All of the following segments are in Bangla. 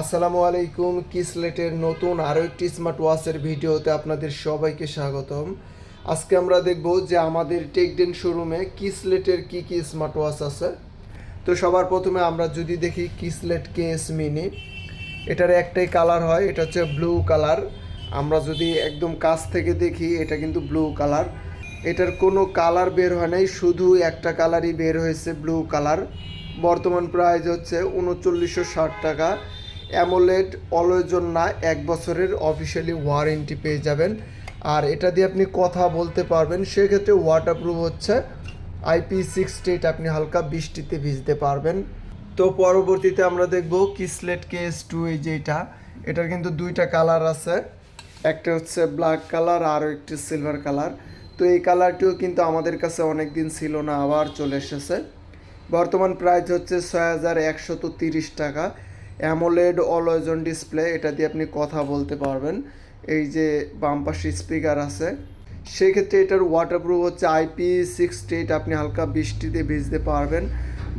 আসসালামু আলাইকুম, কিসলেটের নতুন আরও একটি স্মার্ট ওয়াচের ভিডিওতে আপনাদের সবাইকে স্বাগতম। আজকে আমরা দেখব যে আমাদের টেকডেন শোরুমে কিসলেটের কি কি স্মার্ট ওয়াচ আছে। তো সবার প্রথমে আমরা যদি দেখি কিসলেট কেএস মিনি, এটার একটাই কালার হয়, এটা হচ্ছে ব্লু কালার। আমরা যদি একদম কাছ থেকে দেখি, এটা কিন্তু ব্লু কালার। এটার কোনো কালার বের হয় নাই, শুধু একটা কালারই বের হয়েছে ব্লু কালার। বর্তমান প্রাইস হচ্ছে উনচল্লিশশো ষাট টাকা। অ্যামোলেড অলওয়েজন না, এক বছরের অফিসিয়ালি ওয়ারেন্টি পেয়ে যাবেন। আর এটা দিয়ে আপনি কথা বলতে পারবেন, সেক্ষেত্রে ওয়াটারপ্রুফ হচ্ছে। আইপি সিক্সটি এইট আপনি হালকা বৃষ্টিতে ভিজতে পারবেন। তো পরবর্তীতে আমরা দেখব কিসলেট কেস টু এই যেটা এটার কিন্তু দুইটা কালার আছে। একটা হচ্ছে ব্ল্যাক কালার আর একটি সিলভার কালার তো এই কালারটিও কিন্তু আমাদের কাছে অনেক দিন ছিল না, আবার চলে এসেছে। বর্তমান প্রাইস হচ্ছে ছয় হাজার একশত তিরিশ টাকা। অ্যামোলেড অলওয়েজন ডিসপ্লে, এটা দিয়ে আপনি কথা বলতে পারবেন। এই যে বাম পাশে স্পিকার আছে। সেক্ষেত্রে এটার ওয়াটারপ্রুফ হচ্ছে আইপি সিক্সটি এইট আপনি হালকা বৃষ্টিতে ভিজতে পারবেন।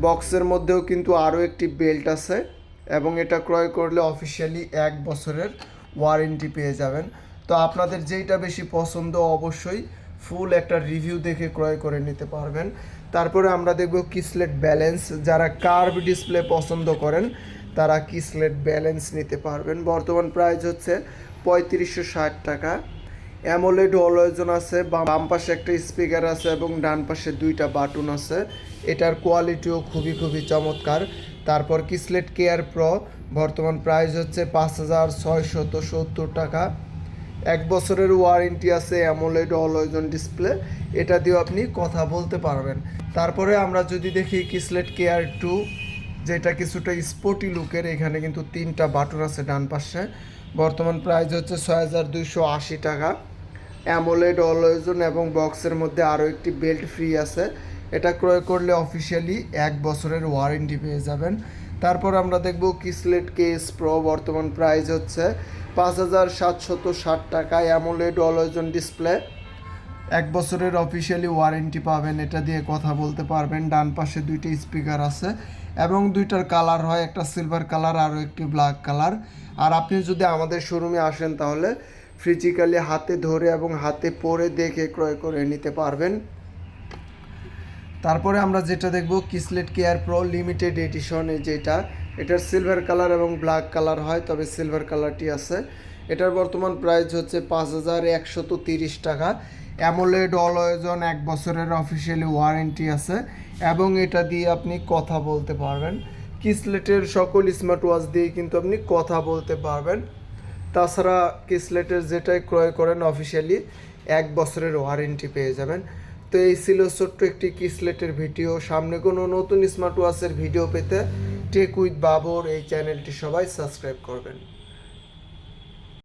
বক্সের মধ্যেও কিন্তু আরও একটি বেল্ট আছে এবং এটা ক্রয় করলে অফিসিয়ালি এক বছরের ওয়ারেন্টি পেয়ে যাবেন। তো আপনাদের যেইটা বেশি পছন্দ অবশ্যই ফুল একটা রিভিউ দেখে ক্রয় করে নিতে পারবেন। তারপরে আমরা দেখব কিসলেট ব্যালেন্স যারা কার্ভ ডিসপ্লে পছন্দ করেন তারা কিসলেট ব্যালেন্স নিতে পারবেন? বর্তমান প্রাইস হচ্ছে পঁয়ত্রিশশো ষাট টাকা। অ্যামোলেড অলওয়েজন আছে, বাম পাশে একটা স্পিকার আছে এবং ডান পাশে দুইটা বাটন আছে। এটার কোয়ালিটিও খুবই খুবই চমৎকার। তারপর কিসলেট কেয়ার প্রো, বর্তমান প্রাইস হচ্ছে পাঁচ হাজার ছয়শত সত্তর টাকা। এক বছরের ওয়ারেন্টি আছে অ্যামোলেড অলওয়েজন ডিসপ্লে, এটা দিয়েও আপনি কথা বলতে পারবেন। তারপরে আমরা যদি দেখি কিসলেট কেয়ার টু যেটা কিছুটা স্পোর্টি লুকের, এখানে কিন্তু তিনটা বাটন আছে ডান পাশে। বর্তমান প্রাইস হচ্ছে ছয় হাজার দুইশো আশি টাকা। অ্যামোলেড অলওয়েজন এবং বক্সের মধ্যে আরও একটি বেল্ট ফ্রি আছে। এটা ক্রয় করলে অফিসিয়ালি এক বছরের ওয়ারেন্টি পেয়ে যাবেন। তারপর আমরা দেখব কিসলেট কেস প্রো। বর্তমান প্রাইস হচ্ছে পাঁচ হাজার সাতশত ষাট টাকা। AMOLED always on display. এক বছরের অফিসিয়ালি ওয়ারেন্টি পাবেন, এটা দিয়ে কথা বলতে পারবেন। ডান পাশে দুইটা স্পিকার আছে এবং দুইটার কালার হয়, একটা সিলভার কালার আরও একটি ব্ল্যাক কালার আর আপনি যদি আমাদের শোরুমে আসেন তাহলে ফিজিক্যালি হাতে ধরে এবং হাতে পরে দেখে ক্রয় করে নিতে পারবেন। তারপরে আমরা যেটা দেখব Kieslect care pro limited edition যেটা, এটার সিলভার কালার এবং ব্ল্যাক কালার হয়, তবে সিলভার কালারটি আছে। এটার বর্তমান প্রাইস হচ্ছে পাঁচ হাজার একশত তিরিশ টাকা। অ্যামোলেড অলওয়েজন এক বছরের অফিসিয়ালি ওয়ারেন্টি আছে এবং এটা দিয়ে আপনি কথা বলতে পারবেন। কিসলেটের সকল স্মার্ট ওয়াচ দিয়ে কিন্তু আপনি কথা বলতে পারবেন। তাছাড়া কিসলেটের যেটাই ক্রয় করেন অফিসিয়ালি এক বছরের ওয়ারেন্টি পেয়ে যাবেন। তো এই ছিল ছোট্ট একটি কিসলেটের ভিডিও। সামনে কোনো নতুন স্মার্ট ওয়াচের ভিডিও পেতে টেক উইথ বাবর এই চ্যানেলটি সবাই সাবস্ক্রাইব করবেন।